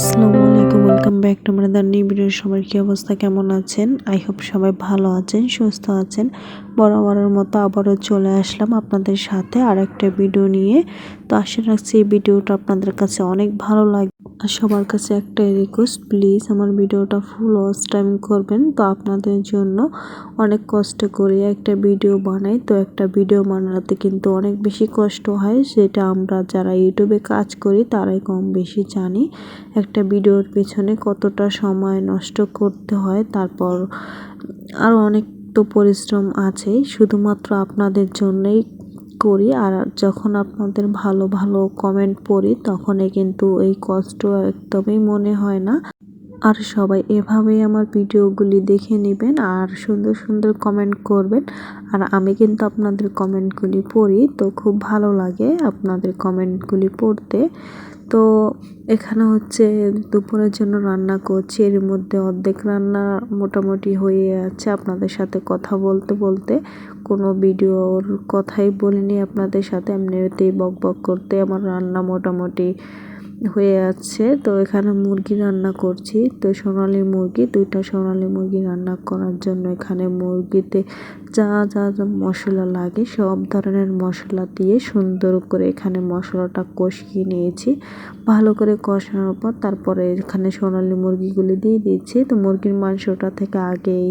Welcome back to আমাদের new video সবার কী অবস্থা, কেমন আছেন? আই হোপ সবাই ভালো আছেন, সুস্থ আছেন। বরাবরের মতো আবারও চলে আসলাম আপনাদের সাথে আর একটা ভিডিও নিয়ে। তো আশা রাখছি এই ভিডিওটা আপনাদের কাছে অনেক ভালো লাগবে। আর সবার কাছে একটা রিকোয়েস্ট প্লিজ আমার ভিডিওটা ফুল ওয়াচ টাইম করবেন। তো আপনাদের জন্য অনেক কষ্ট করে, একটা ভিডিও বানাই। তো একটা ভিডিও বানাতে কিন্তু অনেক বেশি কষ্ট হয়, সেটা আমরা যারা ইউটিউবে কাজ করি, তারাই কম বেশি জানি। একটা ভিডিওর পিছনে কতটা সময় নষ্ট করতে হয়, তারপর আরও অনেক তো পরিশ্রম আছে শুধুমাত্র আপনাদের জন্যই করি আর যখন আপনাদের ভালো ভালো কমেন্ট পড়ি, তখনই কিন্তু এই কষ্ট একদমই মনে হয় না। আর সবাই এভাবেই আমার ভিডিওগুলি দেখে নেবেন আর সুন্দর সুন্দর কমেন্ট করবেন। আর আমি কিন্তু আপনাদের কমেন্টগুলি পড়ি, তো খুব ভালো লাগে আপনাদের কমেন্টগুলি পড়তে। তো এখানে হচ্ছে দুপুরের জন্য রান্না করছি, এর মধ্যে অর্ধেক রান্না মোটামুটি হয়ে আছে আপনাদের সাথে কথা বলতে বলতে। কোনো ভিডিওর কথাই বলিনি আপনাদের সাথে, এমনিতেই বক বক করতে। আমার রান্না মোটামুটি হয়ে আছে। তো এখানে মুরগি রান্না করছি। তো সোনালি মুরগি, দুইটা সোনালি মুরগি রান্না করার জন্য এখানে মুরগিতে যা যা যা মশলা লাগে সব ধরনের মশলা দিয়ে সুন্দর করে এখানে মশলাটা কষিয়ে নিয়েছি। ভালো করে কষানোর পর তারপরে এখানে সোনালি মুরগিগুলি দিয়ে দিচ্ছি। তো মুরগির মাংসটা থেকে আগেই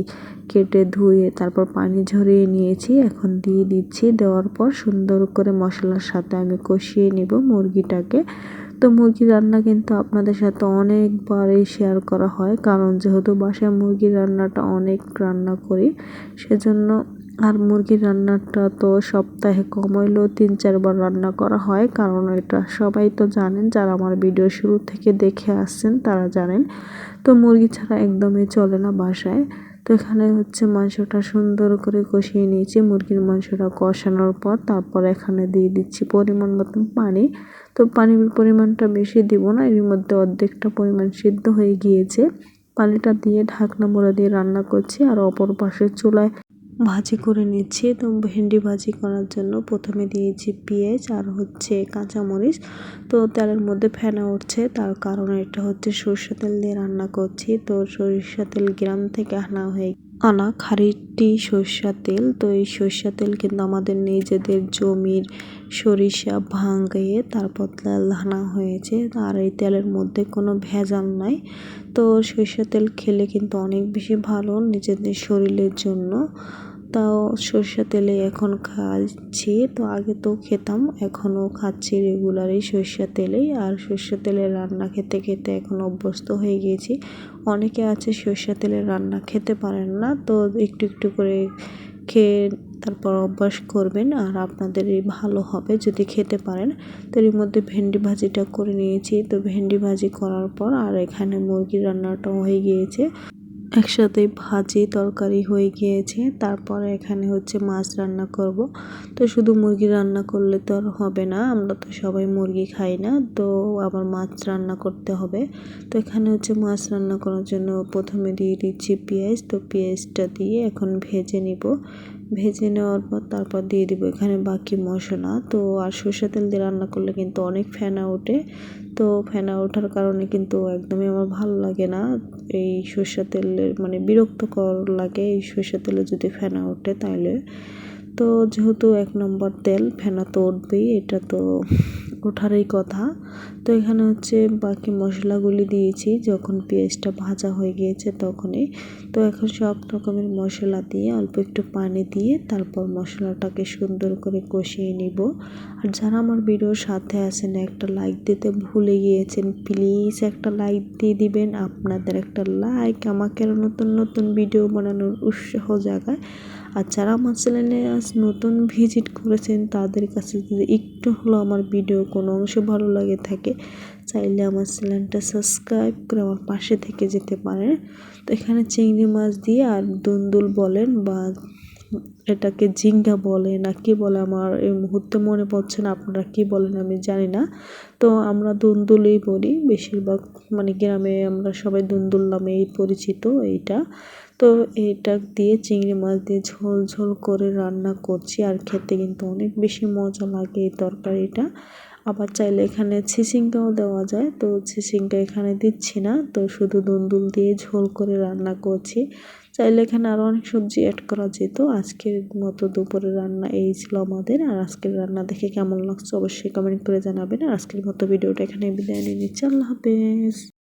কেটে ধুয়ে তারপর পানি ঝরিয়ে নিয়েছি। এখন দিয়ে দিচ্ছি। দেওয়ার পর সুন্দর করে মশলার সাথে আমি কষিয়ে নিব মুরগিটাকে। তো মুরগি রান্না কিন্তু আপনাদের সাথে অনেকবারই শেয়ার করা হয়। কারণ যেহেতু বাসায় মুরগির রান্নাটা অনেক রান্না করি, সেজন্য আর মুরগির রান্নাটা তো সপ্তাহে কম হইলেও তিন চারবার রান্না করা হয়। কারণ এটা সবাই তো জানেন, যারা আমার ভিডিও শুরু থেকে দেখে আসছেন তারা জানেন। তো মুরগি ছাড়া একদমই চলে না বাসায়। তো এখানে হচ্ছে মাংসটা সুন্দর করে কষিয়ে নিয়েছি। মুরগির মাংসটা কষানোর পর তারপর এখানে দিয়ে দিচ্ছি পরিমাণ মতন পানি। তো পানির পরিমাণটা বেশি দিব না, এর মধ্যে অর্ধেকটা পরিমাণ সিদ্ধ হয়ে গিয়েছে। পানিটা দিয়ে ঢাকনা মোড়া দিয়ে রান্না করছি আর অপর পাশে চুলায় ভাজি করে নিচ্ছি। তো ভেন্ডি ভাজি করার জন্য প্রথমে দিয়েছি পেঁয়াজ আর হচ্ছে কাঁচামরিচ। তো তেলের মধ্যে ফেনা উঠছে, তার কারণে এটা হচ্ছে সরষে তেল দিয়ে রান্না করছি। তো সরিষা তেল গ্রাম থেকে আনা হয়ে আনা খারিটি সরষা তেল। তো এই সরষা তেল কিন্তু আমাদের নিজেদের জমির সরিষা ভাঙিয়ে তারপর তেল আনা হয়েছে। আর এই তেলের মধ্যে কোনো ভেজাল নাই। তো সরষা তেল খেলে কিন্তু অনেক বেশি ভালো নিজেদের শরীরের জন্য। তাও সর্ষে তেলে এখন খাচ্ছি। তো আগে তো খেতাম, এখনও খাচ্ছি রেগুলারই সর্ষে তেলেই। আর সর্ষে তেলের রান্না খেতে খেতে এখন অভ্যস্ত হয়ে গিয়েছি। অনেকে আছে সর্ষে তেলের রান্না খেতে পারেন না, তো একটু একটু করে খেয়ে তারপর অভ্যাস করবেন। আর আপনাদেরই ভালো হবে যদি খেতে পারেন। তো এর মধ্যে ভেন্ডি ভাজিটা করে নিয়েছি। তো ভেন্ডি ভাজি করার পর আর এখানে মুরগির রান্নাটাও হয়ে গিয়েছে। একসাথে ভাজি তরকারি হয়ে গিয়েছে। তারপরে এখানে হচ্ছে মাছ রান্না করব। তো শুধু মুরগি রান্না করলে তো আর হবে না, আমরা তো সবাই মুরগি খাই না, তো আবার মাছ রান্না করতে হবে। তো এখানে হচ্ছে মাছ রান্না করার জন্য প্রথমে দিয়ে দিচ্ছি পেঁয়াজ, তো পেঁয়াজটা দিয়ে এখন ভেজে নিব। ভেজে নেওয়ার পর তারপর দিয়ে দিব এখানে বাকি মশলা। তো আর সর্ষে তেল দিয়ে রান্না করলে কিন্তু অনেক ফেনা ওঠে। তো ফেনা ওঠার কারণে কিন্তু একদমই আমার ভালো লাগে না। এই সর্ষে তেলের মানে বিরক্তকর লাগে এই সর্ষে তেলে যদি ফেনা ওঠে তাহলে তো যেহেতু এক নম্বর তেল, ফেনা তো উঠবেই এটা তো ওঠারই কথা। তো এখানে হচ্ছে বাকি মশলাগুলি দিয়েছি। যখন পেঁয়াজটা ভাজা হয়ে গিয়েছে তখনই। তো এখন সব রকমের মশলা দিয়ে অল্প একটু পানি দিয়ে তারপর মশলাটাকে সুন্দর করে কষিয়ে নিব। আর যারা আমার ভিডিওর সাথে আছেন, একটা লাইক দিতে ভুলে গিয়েছেন প্লিজ একটা লাইক দিয়ে দিবেন। আপনাদের একটা লাইক আমাকে নতুন নতুন ভিডিও বানানোর উৎসাহ জাগায়। আর যারা আমার চ্যানেলে আজ নতুন ভিজিট করেছেন, তাদের কাছে যদি একটু হলো আমার ভিডিও কোনো অংশ ভালো লাগে থাকে, চাইলে আমার চ্যানেলটা সাবস্ক্রাইব করে আমার পাশে থেকে যেতে পারেন। তো এখানে চিংড়ি মাছ দিয়ে আর দুন্দুল বলেন বা এটাকে ঝিঙ্গা বলে না, কি বলে আমার এই মুহূর্তে মনে পড়ছে না, আপনারা কি বলেন আমি জানি না। তো আমরা দুন্দুলই বলি, বেশিরভাগ মানে গ্রামে আমরা সবাই দুন্দুল নামেই পরিচিত এইটা। তো এটা দিয়ে চিংড়ি মাছ দিয়ে ঝোল ঝোল করে রান্না করছি, আর খেতে কিন্তু অনেক বেশি মজা লাগে এই তরকারিটা। আবার চাইলে এখানে ছিসিংটাও দেওয়া যায়। তো ছিসিংটা এখানে দিচ্ছি না। তো শুধু দুন্দুল দিয়ে ঝোল করে রান্না করছি। চাইলে এখানে আরও অনেক সবজি অ্যাড করা যেত। আজকের মতো দুপুরের রান্না এই ছিল আমাদের। আর আজকের রান্না দেখে কেমন লাগছে অবশ্যই কমেন্ট করে জানাবেন। আর আজকের মতো ভিডিওটা এখানে বিদায় নিয়ে নিচ্ছি। আল্লাহ হাফেজ।